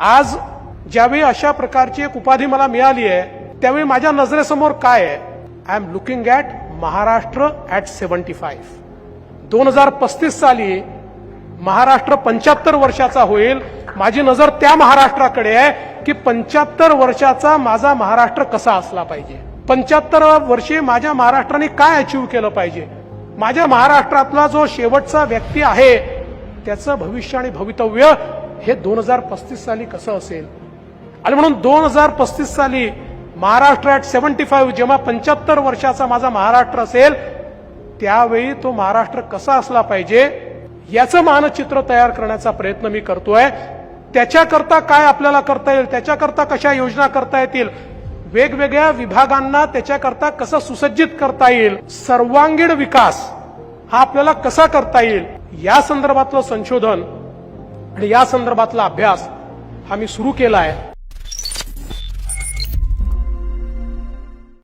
आज ज्यावेळी अशा प्रकारची एक उपाधी मला मिळाली आहे त्यावेळी माझ्या नजरेसमोर काय आहे? I am looking at Maharashtra at seventy five दोन हजार पस्तीस साली महाराष्ट्र पंच्याहत्तर वर्षाचा होईल. माझी नजर त्या महाराष्ट्राकडे आहे की पंच्याहत्तर वर्षाचा माझा महाराष्ट्र कसा असला पाहिजे. पंच्याहत्तर वर्षी माझ्या महाराष्ट्राने काय अचीव्ह केलं पाहिजे? माझ्या महाराष्ट्रातला जो शेवटचा व्यक्ती आहे त्याचं भविष्य आणि भवितव्य हे दोन हजार पस्तीस साली कसं असेल? आणि म्हणून दोन हजार पस्तीस साली महाराष्ट्र ॲट सेव्हन्टी फाईव्ह जेव्हा पंच्याहत्तर वर्षाचा माझा महाराष्ट्र असेल त्यावेळी तो महाराष्ट्र कसा असला पाहिजे याचं मानचित्र तयार करण्याचा प्रयत्न मी करतोय. त्याच्याकरता काय आपल्याला करता येईल त्याच्याकरता कशा योजना करता येतील वेगवेगळ्या विभागांना त्याच्याकरता कसं सुसज्जित करता येईल सर्वांगीण विकास हा आपल्याला कसा करता येईल या संदर्भातलं संशोधन आणि या संदर्भातला अभ्यास हा मी सुरू केला आहे